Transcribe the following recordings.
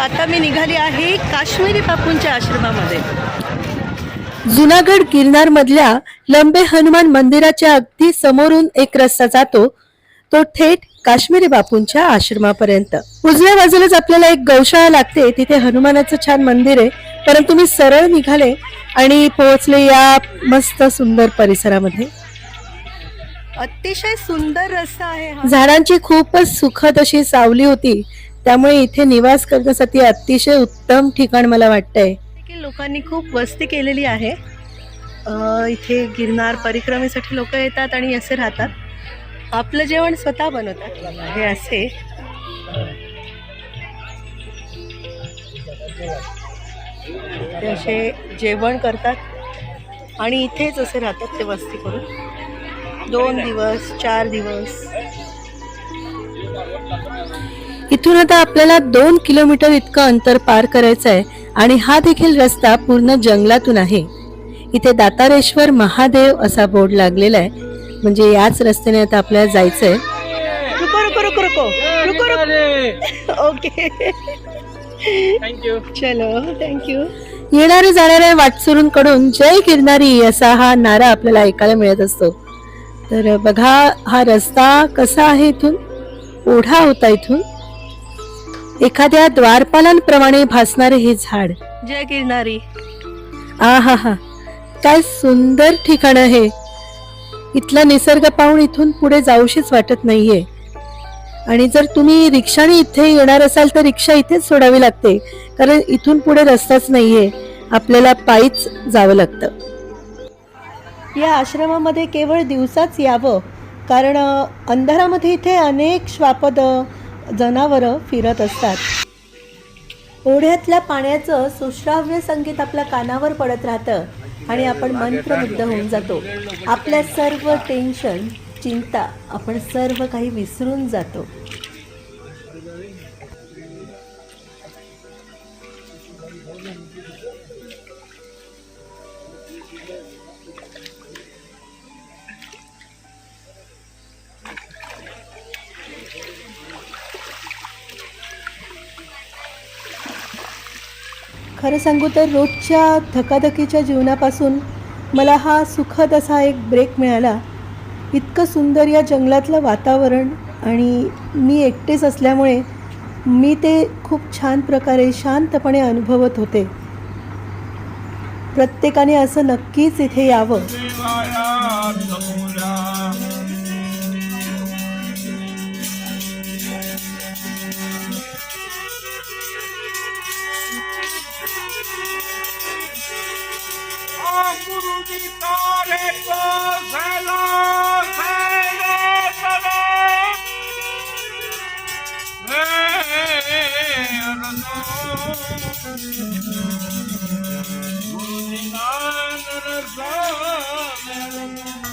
आता मी निघाली आहे काश्मीरी बापूंच्या आश्रमामध्ये. जुनागड गिरनार मधल्या लंबे हनुमान मंदिराच्या अगदी समोरून एक रस्ता जातो तो थेट काश्मीरी बापूंच्या आश्रमापर्यंत. उजव्या बाजूलाच आपल्याला एक गौशाळा लागते तिथे हनुमानाचं छान मंदिर आहे. परंतु मी सरळ निघाले आणि पोहोचले या मस्त सुंदर परिसरामध्ये. अतिशय सुंदर रस्ता आहे झाडांची खूपच सुखद अशी सावली होती. त्यामुळे इथे निवास करण्यासाठी अतिशय उत्तम ठिकाण मला वाटतंय. लोकांनी खूप वस्ती केलेली आहे. इथे गिरनार परिक्रमेसाठी लोक येतात आणि असे राहतात. आपलं जेवण स्वतः बनवतात. हे असे. असे जेवण करतात. आणि इथेच असे राहतात ते वस्ती करून. दोन दिवस चार दिवस. इथून आता आपल्याला दोन किलोमीटर इतकं अंतर पार करायचं आहे आणि हा देखील रस्ता पूर्ण जंगलातून आहे. इथे दातारेश्वर महादेव असा बोर्ड लागलेला आहे म्हणजे याच रस्त्याने आता आपल्याला जायचंय. रुको रुको रुको रुको. रुको रुको. ओके. थँक्यू चलो थँक्यू येणाऱ्या जाणाऱ्या वाटसरूंकडून जय गिरणारी असा हा नारा आपल्याला ऐकायला मिळत असतो. तर बघा हा रस्ता कसा आहे इथून? ओढा होता इथून. एखाद्या द्वारपालांप्रमाणे भासणारे हे झाड. जय गिरनारी. आ हा हा काय सुंदर ठिकाण आहे. इथला निसर्ग पाहून इथून पुढे जाऊशीच वाटत नाहीये. आणि जर तुम्ही रिक्षाने इथे येणार असाल तर रिक्षा इथेच सोडावी लागते कारण इथून पुढे रस्ताच नाहीये. आपल्याला पायीच जावं लागतं. या आश्रमामध्ये केवळ दिवसाच यावं कारण अंधारामध्ये इथे अनेक श्वापद जनावरं फिरत असतात. ओढ्यातल्या पाण्याचं सुश्राव्य संगीत आपल्या कानावर पडत राहतं आणि आपण मंत्रमुग्ध होऊन जातो. आपल्या सर्व टेन्शन चिंता आपण सर्व काही विसरून जातो. खरं सांगू तर रोजच्या धकाधकीच्या जीवनापासून मला हा सुखद असा एक ब्रेक मिळाला. इतकं सुंदर या जंगलातलं वातावरण आणि मी एकटेच असल्यामुळे मी ते खूप छान प्रकारे शांतपणे अनुभवत होते. प्रत्येकाने असं नक्कीच इथे यावं.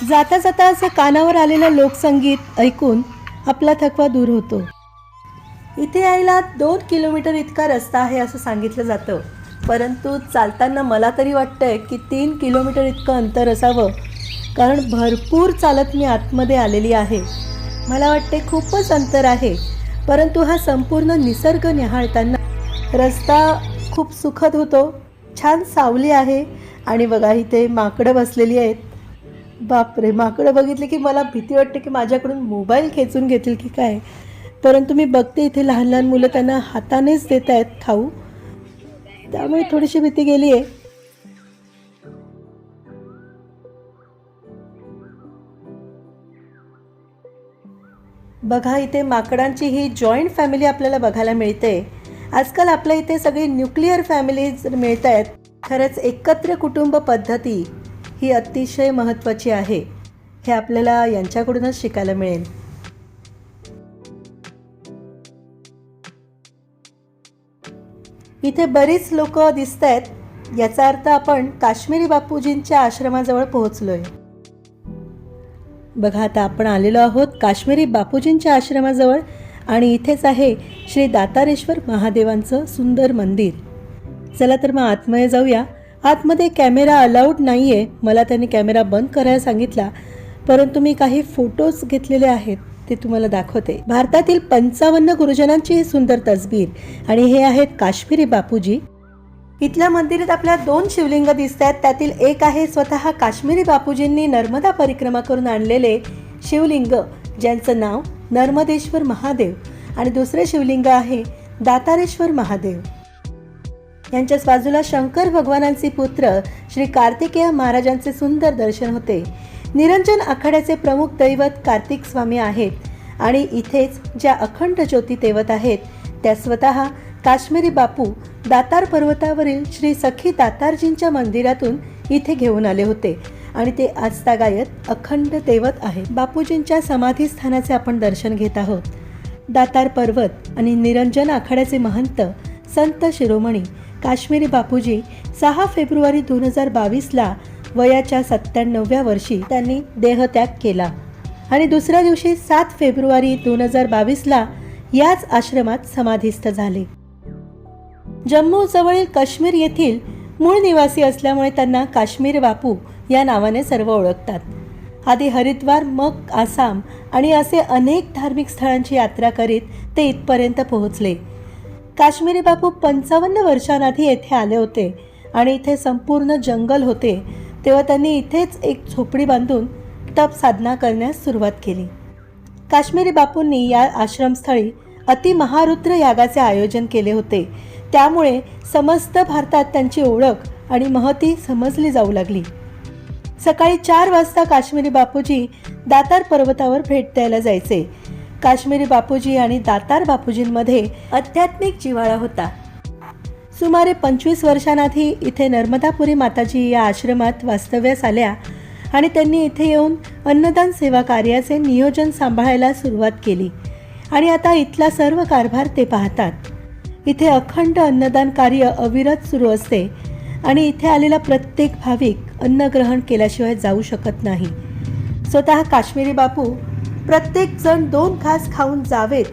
जाता जाता असं कानावर आलेलं लोकसंगीत ऐकून आपला थकवा दूर होतो. इथे यायला दोन किलोमीटर इतका रस्ता आहे असं सांगितलं जातं. परंतु चालताना मला तरी वाटतंय की तीन किलोमीटर इतकं अंतर असावं. कारण भरपूर चालत मी आतमध्ये आलेली आहे. मला वाटते खूपच अंतर आहे. परंतु हा संपूर्ण निसर्ग निहाळताना रस्ता खूप सुखद होतो. छान सावली आहे आणि बघा इथे माकडं बसलेली आहेत. बापरे माकडं बघितले की मला भीती वाटते की माझ्याकडून मोबाईल खेचून घेतील की काय? परंतु मी बघते इथे लहान लहान मुलं त्यांना हातानेच देत आहेत खाऊ. त्यामुळे थोडीशी भीती गेली आहे बघा इथे माकडांची ही जॉईंट फॅमिली आपल्याला बघायला मिळते. आजकाल आपल्या इथे सगळी न्यूक्लिअर फॅमिलीज मिळत आहेत. खरंच एकत्र कुटुंब पद्धती ही अतिशय महत्त्वाची आहे. हे आपल्याला यांच्याकडूनच शिकायला मिळेल. इथे बरीच लोक दिसत आहेत याचा अर्थ आपण काश्मीरी बापूजींच्या आश्रमाजवळ पोहोचलोय. बघा आता आपण आलेलो आहोत काश्मीरी बापूजींच्या आश्रमाजवळ आणि इथेच आहे श्री दातारेश्वर महादेवांचं सुंदर मंदिर. चला तर मग आतमध्ये जाऊया. आतमध्ये कॅमेरा अलाउड नाही आहे मला त्यांनी कॅमेरा बंद करायला सांगितला परंतु मी काही फोटोज घेतलेले आहेत. ते तुम्हाला दाखवते. भारतातील पंचावन्न गुरुजनांची ही सुंदर तस्बीर आणि हे आहेत काश्मीरी बापूजी. इथल्या मंदिरात आपल्या दोन शिवलिंग दिसत आहेत त्यातील एक आहे स्वतः काश्मीरी बापूजींनी नर्मदा परिक्रमा करून आणलेले शिवलिंग ज्यांचं नाव नर्मदेश्वर महादेव आणि दुसरे शिवलिंग आहे दातारेश्वर महादेव. यांच्याच बाजूला शंकर भगवानांचे पुत्र श्री कार्तिकेय महाराजांचे सुंदर दर्शन होते. निरंजन आखाड्याचे प्रमुख दैवत कार्तिक स्वामी आहेत आणि इथेच ज्या अखंड ज्योती तेवत आहेत त्या स्वतः काश्मीरी बापू दातार पर्वतावरील श्री सखी दातारजींच्या मंदिरातून इथे घेऊन आले होते आणि ते आजतागायत अखंड तेवत आहेत. बापूजींच्या समाधीस्थानाचे आपण दर्शन घेत आहोत. दातार पर्वत आणि निरंजन आखाड्याचे महंत संत शिरोमणी काश्मीरी बापूजी सहा फेब्रुवारी दोन हजार बावीसला वयाच्या सत्त्याण्णव्या वर्षी त्यांनी देहत्याग केला. आणि दुसऱ्या दिवशी सात फेब्रुवारी दोन हजार बावीसला याच आश्रमात समाधीस्थ झाले. जम्मू जवळील काश्मीर येथील मूळ निवासी असल्यामुळे त्यांना काश्मीर बापू या नावाने सर्व ओळखतात. आधी हरिद्वार मग आसाम आणि असे अनेक धार्मिक स्थळांची यात्रा करीत ते इथपर्यंत पोहोचले. काश्मीरी बापू पंचावन्न वर्षांआधी येथे आले होते आणि इथे संपूर्ण जंगल होते तेव्हा त्यांनी इथेच एक झोपडी बांधून तप साधना करण्यास सुरुवात केली. काश्मीरी बापूंनी या आश्रमस्थळी अतिमहारुद्र यागाचे आयोजन केले होते. त्यामुळे समस्त भारतात त्यांची ओळख आणि महती समजली जाऊ लागली. सकाळी चार वाजता काश्मीरी बापूजी दातार पर्वतावर भेट द्यायला जायचे. काश्मीरी बापूजी आणि दातार बापूजींमध्ये आध्यात्मिक जिव्हाळा होता. सुमारे पंचवीस वर्षांआधी इथे नर्मदापुरी माताजी या आश्रमात वास्तव्यास आल्या आणि त्यांनी इथे येऊन अन्नदान सेवा कार्याचे नियोजन सांभाळायला सुरुवात केली. आणि आता इथला सर्व कारभार ते पाहतात. इथे अखंड अन्नदान कार्य अविरत सुरू असते आणि इथे आलेला प्रत्येक भाविक अन्न ग्रहण केल्याशिवाय जाऊ शकत नाही. स्वतः काश्मीरी बापू प्रत्येक जण दोन घास खाऊन जावेत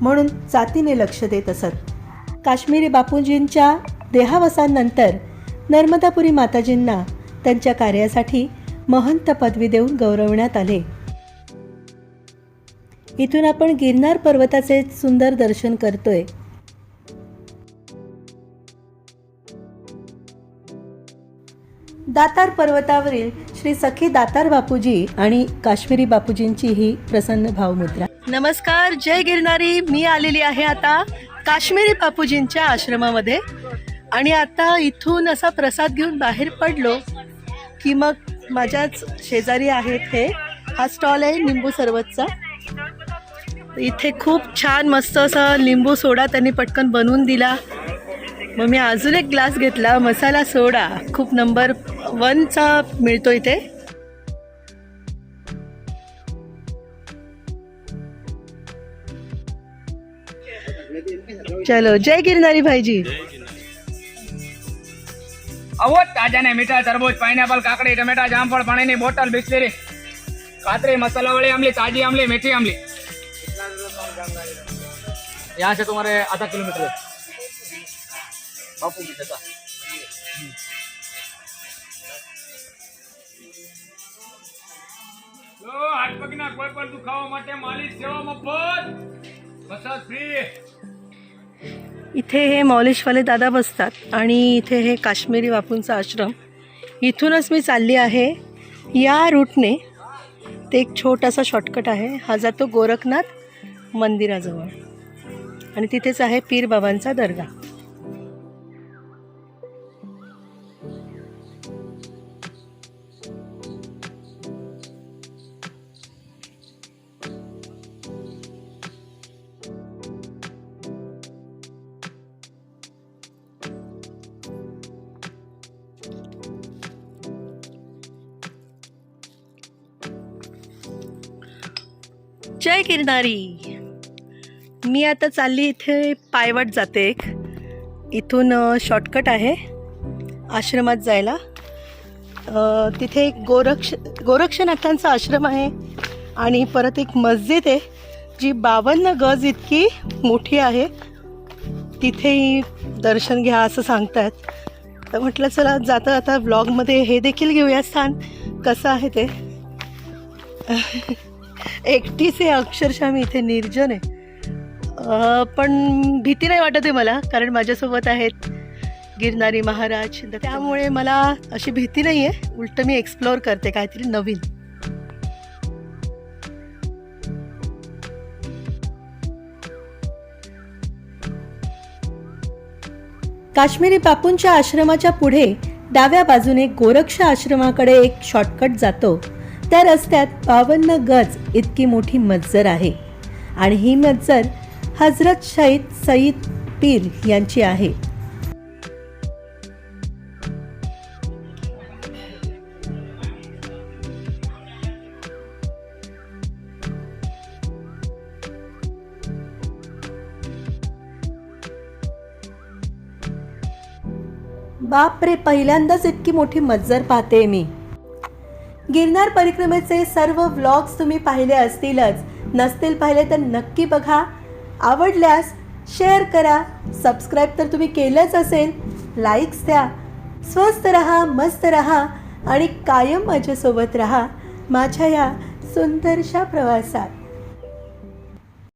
म्हणून जातीने लक्ष देत असत. काश्मीरी बापूजींच्या देहावसानंतर नर्मदापुरी माताजींना त्यांच्या कार्यासाठी महंत पदवी देऊन गौरवण्यात आले. इथून आपण गिरनार पर्वताचे सुंदर दर्शन करतोय. दातार पर्वतावरील श्री सखी दातार बापूजी आणि काश्मीरी बापूजींची ही प्रसन्न भावमुद्रा. नमस्कार जय गिरणारी मी आलेली आहे आता काश्मीरी बापूजींच्या आश्रमामध्ये. आणि आता इथून असा प्रसाद घेऊन बाहेर पडलो की मग माझ्याच शेजारी आहेत हे. हा स्टॉल आहे लिंबू सरबतचा. इथे खूप छान मस्त असा लिंबू सोडा त्यांनी पटकन बनवून दिला. मग मी अजून एक ग्लास घेतला मसाला सोडा. खूप नंबर वनचा मिळतो इथे. ચલો જય ગિરનારી ભાઈજી. આવો તાજા ને મીઠા તરબૂચ પાઇનેપલ કાકડી ટમેટા જામફળ પાણીની બોટલ બિસ્લેરી કાતરી મસાલા વાળી આમલી તાજી આમલી મીઠી આમલી યહાં સે તમારે આધા કિલોમીટર. બાપુ જતા. હાથ પગના કોઈ પણ દુખાવા માટે માલિશ સેવા મફત મસાજ ફ્રી इथे हे मॉलिशवाले दादा बसतात आणि इथे हे काश्मीरी बापूंचा आश्रम. इथूनच मी चालली आहे. या रूटने ते एक छोटासा शॉर्टकट आहे. हा जातो गोरखनाथ मंदिराजवळ. आणि तिथेच आहे पीर बाबांचा दर्गा. जय गिरनारी. मी आता चालली इथे पायवाट जाते एक. इथून शॉर्टकट आहे आश्रमात जायला. तिथे एक गोरक्ष गोरक्षनाथांचा आश्रम आहे आणि परत एक मस्जिद आहे जी बावन्न गज इतकी मोठी आहे. तिथेही दर्शन घ्या असं सांगतात तर म्हटलं चला जाता आता व्लॉगमध्ये हे देखील घेऊया स्थान. कसं आहे ते? एकटीच आहे अक्षरशः मी इथे निर्जन आहे. पण भीती नाही वाटत आहे मला कारण माझ्यासोबत आहेत गिरणारी महाराज. त्यामुळे मला अशी भीती नाही आहे उलट मी एक्सप्लोअर करते काहीतरी नवीन. काश्मीरी बापूंच्या आश्रमाच्या पुढे डाव्या बाजूने गोरक्ष आश्रमाकडे एक शॉर्टकट जातो. त्या रस्त्यात बावन्न गज इतकी मोठी मज्जर आहे. आणि ही मज्जर हजरत शहीद सईद पीर यांची आहे. बापरे पहिल्यांदाच इतकी मोठी मज्जर पाहते मी. गिरनार परिक्रमेचे सर्व व्लॉग्स तुम्ही पाहिले असतीलच. नसतील पाहिले तर नक्की बघा. आवडल्यास शेअर करा. सबस्क्राईब तर तुम्ही केलंच असेल. लाईक्स द्या. स्वस्त रहा मस्त रहा आणि कायम माझ्यासोबत रहा. माझ्या या सुंदरशा प्रवासात.